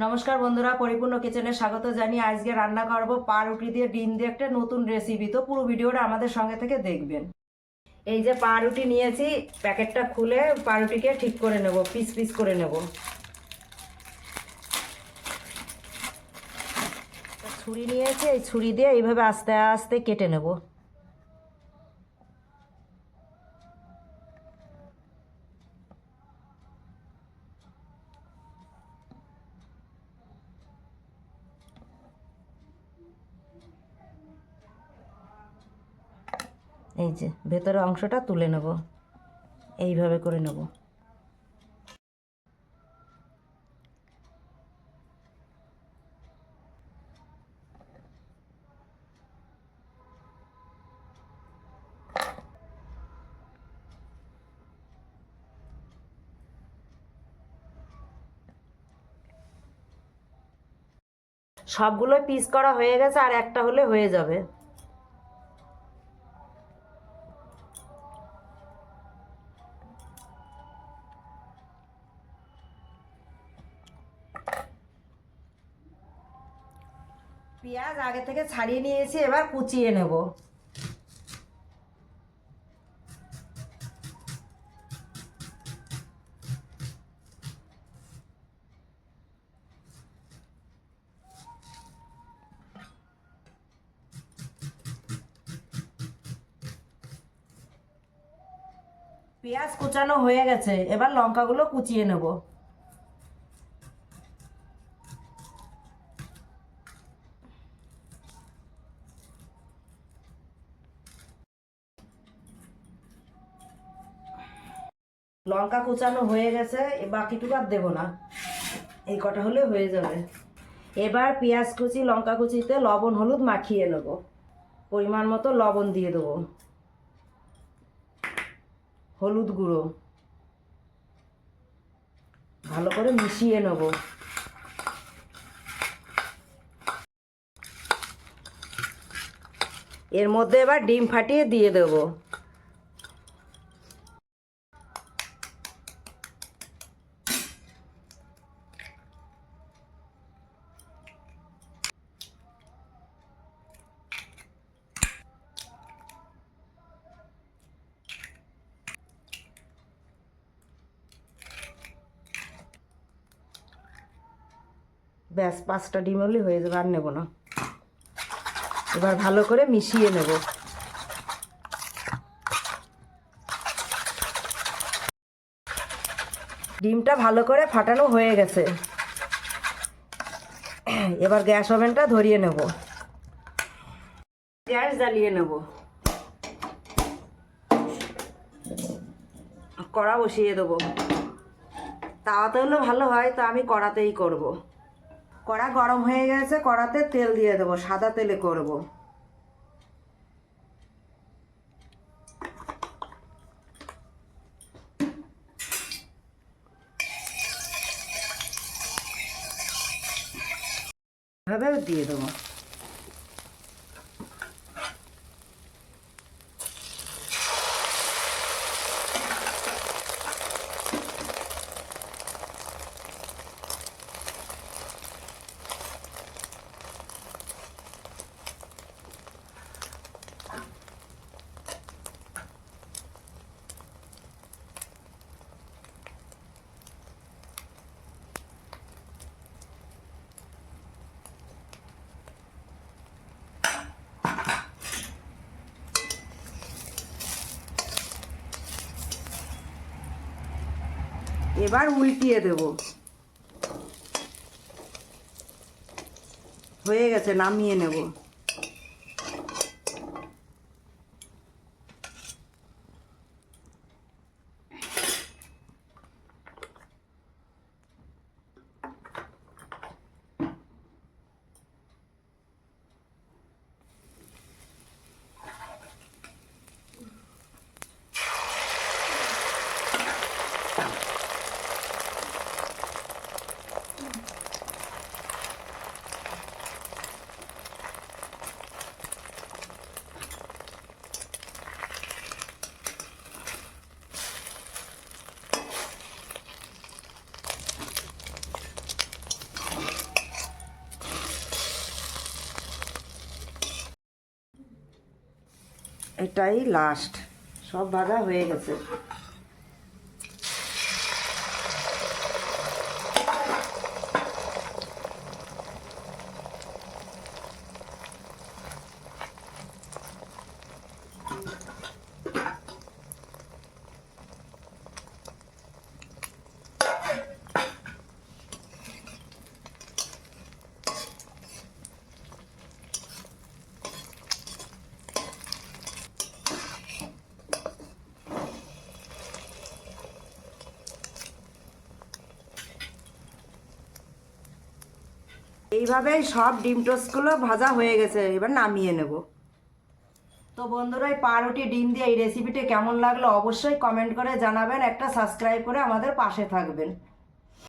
নমস্কার বন্ধুরা, পরিপূর্ণ কিচেনে স্বাগত জানিয়ে আজকে রান্না করব পাউরুটি দিয়ে, ডিম দিয়ে একটা নতুন রেসিপি তো পুরো ভিডিওটা আমাদের সঙ্গে থেকে দেখবেন। এই যে পাউরুটি নিয়েছি, প্যাকেটটা খুলে পাউরুটিকে ঠিক করে নেব, পিস পিস করে নেব। ছুরি নিয়েছি, এই ছুরি দিয়ে এইভাবে আস্তে আস্তে কেটে নেব। এই যে, ভেতরের অংশটা তুলে নেব। এইভাবে করে নেব। সবগুলো পিস করা হয়ে গেছে, আর একটা হলে হয়ে যাবে। পেঁয়াজ আগে থেকে ছাড়িয়ে নিয়েছি, এবার কুচিয়ে নেব। পেঁয়াজ কুচানো হয়ে গেছে, এবার লঙ্কাগুলো কুচিয়ে নেব। লঙ্কা কুচানো হয়ে গেছে, এ বাকিটুকু আর দেবো না। এই কটা হলে হয়ে যাবে। এবার পেঁয়াজ কুচি, লঙ্কা কুচিতে লবণ, হলুদ মাখিয়ে নেব। পরিমাণ মতো লবণ দিয়ে দেবো। হলুদ গুঁড়ো। ভালো করে মিশিয়ে নেব। এর মধ্যে এবার ডিম ফাটিয়ে দিয়ে দেবো। ব্যাস, পাঁচটা ডিম হলে হয়ে যাবে, আর নেব না। এবার ভালো করে মিশিয়ে নেব। ডিমটা ভালো করে ফাটানো হয়ে গেছে। এবার গ্যাস ওভেনটা ধরিয়ে নেব। গ্যাস জ্বালিয়ে নেব। কড়া বসিয়ে দেবো। তাওয়াতে হলে ভালো হয়, তো আমি কড়াতেই করব। কড়া গরম হয়ে গেছে কড়াতে তেল দিয়ে দেবো সাদা তেলে করব। এভাবে দিয়ে দেবো। এবার উল্টিয়ে দেব। হয়ে গেছে নামিয়ে নেব। এটাই লাস্ট সব ভাজা হয়ে গেছে এইভাবেই সব ডিম টোস্টগুলো ভাজা হয়ে গেছে, এবার নামিয়ে নেব। তো বন্ধুরা, এই পাউরুটি, ডিম দিয়ে এই রেসিপিটা কেমন লাগল অবশ্যই কমেন্ট করে জানাবেন, একটা সাবস্ক্রাইব করে আমাদের পাশে থাকবেন।